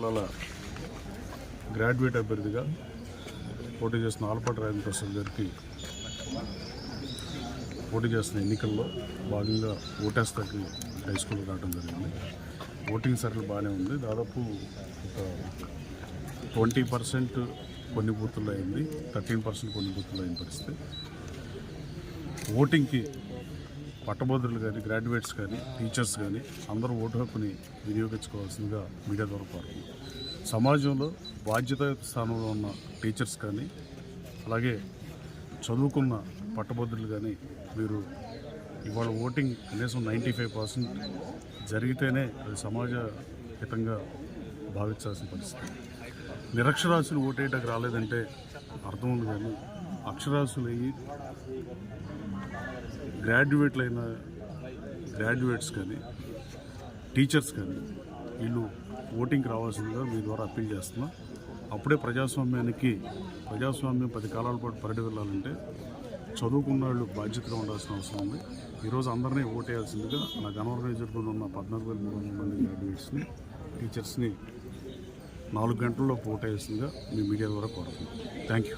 జిల్లాల గ్రాడ్యుయేట్ అభ్యర్థిగా పోటీ చేస్తున్న ఆల్పాటి రాజన్ ప్రసాద్ గారికి పోటీ చేస్తున్న ఎన్నికల్లో భాగంగా ఓటేస్తాకి హై స్కూల్ రావడం జరిగింది. ఓటింగ్ సర్కిల్ బాగానే ఉంది. దాదాపు ఒక ట్వంటీ పర్సెంట్ కొన్ని బూతుల్లో అయింది. థర్టీన్ పర్సెంట్ కొన్ని బూతుల్లో అయిన పరిస్థితి. ఓటింగ్కి పట్టభద్రులు కానీ గ్రాడ్యుయేట్స్ కానీ టీచర్స్ కానీ అందరూ ఓటు హక్కుని వినియోగించుకోవాల్సిందిగా మీడియా ద్వారా కోరుతున్నాం. సమాజంలో బాధ్యత స్థానంలో ఉన్న టీచర్స్ కానీ అలాగే చదువుకున్న పట్టభద్రులు కానీ మీరు ఇవాళ ఓటింగ్ కనీసం నైంటీ ఫైవ్ పర్సెంట్ జరిగితేనే అది సమాజ హితంగా భావించాల్సిన పరిస్థితి. నిరక్షరాస్యులు ఓటేయడానికి రాలేదంటే అర్థం ఉంది కానీ అక్షరాస్యులు అయ్యి గ్రాడ్యుయేట్లు అయిన గ్రాడ్యుయేట్స్ కానీ టీచర్స్ కానీ వీళ్ళు ఓటింగ్కి రావాల్సిందిగా మీ ద్వారా అప్పీల్ చేస్తున్నా. అప్పుడే ప్రజాస్వామ్యానికి ప్రజాస్వామ్యం పది కాలాల పాటు పరిడి వెళ్ళాలంటే చదువుకున్న వాళ్ళు బాధ్యతగా ఉండాల్సిన అవసరం ఉంది. ఈరోజు అందరినీ ఓటేయాల్సిందిగా నాకు గణవర్గైజర్లో ఉన్న పద్నాలుగు వేల మూడు వందల మంది గ్రాడ్యుయేట్స్ని టీచర్స్ని నాలుగు గంటల్లో ఓటేయాల్సిందిగా మీ మీడియా ద్వారా కోరుతున్నాను. Thank you